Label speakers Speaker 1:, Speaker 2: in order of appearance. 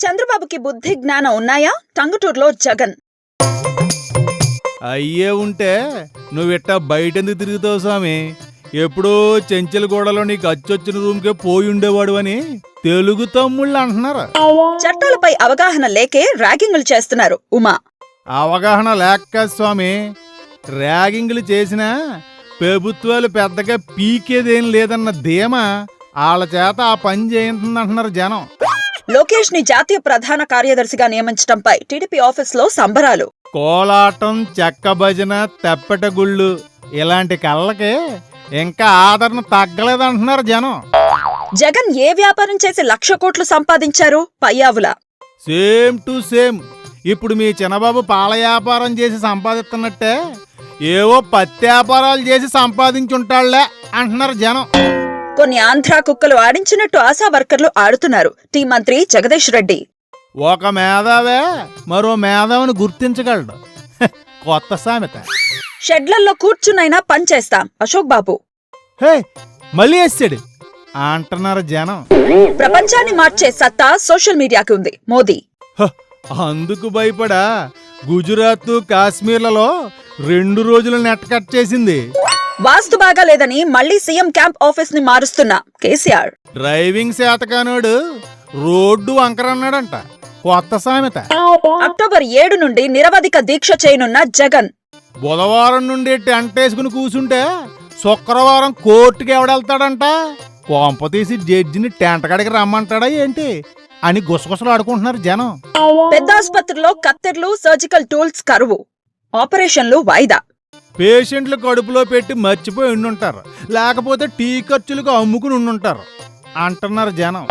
Speaker 1: వీరికి బుద్ధి జ్ఞానం ఉన్నాయా? టంగుటూరులో జగన్.
Speaker 2: అయ్యే ఉంటే నువ్విట్టా బయటెందుకు తిరుగుతావు స్వామి? ఎప్పుడో చెంచలగూడలో నీకు అచ్చొచ్చిన రూమ్కే పోయి ఉండేవాడు అని తెలుగు తమ్ముళ్ళు అంటున్నారు?
Speaker 1: చట్టాలపై అవగాహన లేకే ర్యాగింగులు చేస్తున్నారు ఉమా.
Speaker 2: అవగాహన లేక స్వామి. ర్యాగింగ్లు చేసినా ప్రభుత్వాలు పెద్దగా పీకేదేం లేదన్న ధీమా వాళ్ళ చేత ఆ పని చేయిందంటున్నారు జనం.
Speaker 1: లోకేష్ని జాతీయ ప్రధాన కార్యదర్శిగా నియమించడంపై టీడీపీ ఆఫీస్లో సంబరాలు.
Speaker 2: కోలాటం చెక్క భజన తెప్పటగుళ్ళు ఇలాంటి కళ్ళకి ఇంకా ఆదరణ తగ్గలేదంటున్నారు జనం.
Speaker 1: జగన్ ఏ వ్యాపారం చేసి లక్ష కోట్లు సంపాదించారు? పయ్యావుల.
Speaker 2: Same to same. ఇప్పుడు మీ చిన్నబాబు పాల వ్యాపారం చేసి సంపాదిస్తున్నట్టే ఏవో పత్తి వ్యాపారాలు చేసి సంపాదించుంటాళ్ళే అంటున్నారు జనం.
Speaker 1: కొన్ని ఆంధ్ర కుక్కలు ఆడించినట్టు ఆశా వర్కర్లు ఆడుతున్నారు. టీ మంత్రి జగదీష్ రెడ్డి.
Speaker 2: ఒక మేధావే మరో మేధావిని గుర్తించగలడు. కొత్త సామెత.
Speaker 1: షెడ్లల్లో కూర్చునైనా పనిచేస్తాం అశోక్ బాబు.
Speaker 2: హే మళ్ళీ వేసాడు అంటున్నారు జనం.
Speaker 1: ప్రపంచాన్ని మార్చే సత్తా సోషల్ మీడియాకి ఉంది. మోదీ.
Speaker 2: హ, అందుకు భయపడా? గుజరాత్ కాశ్మీర్లలో రెండు రోజులు నెట్ కట్ చేసింది.
Speaker 1: వాస్తు బాగా లేదని మళ్ళీ సీఎం క్యాంప్ ఆఫీస్ని మారుస్తున్న కేసీఆర్.
Speaker 2: డ్రైవింగ్ శాతకానోడు రోడ్డు వంకరన్నాడంట కొత్త సామెత.
Speaker 1: అక్టోబర్ ఏడు నుండి నిరవధిక దీక్ష చేయనున్న జగన్.
Speaker 2: బుధవారం నుండి టెంట్ వేసుకుని కూసుంటే శుక్రవారం కోర్టుకి ఎవడెళ్తాడంట? కొంప తీసి జడ్జిని టెంట్ కాడికి రమ్మంటాడా ఏంటి? అని గుసగుసలు ఆడుకుంటున్నారు జనం.
Speaker 1: పెద్ద ఆసుపత్రిలో కత్తెర్లు సర్జికల్ టూల్స్ కరువు. ఆపరేషన్లు వాయిదా.
Speaker 2: పేషెంట్లు కడుపులో పెట్టి మర్చిపోయి ఉండుంటారు. లేకపోతే టీ ఖర్చులకు అమ్ముకుని ఉండుంటారు. అంటున్నారు జనం.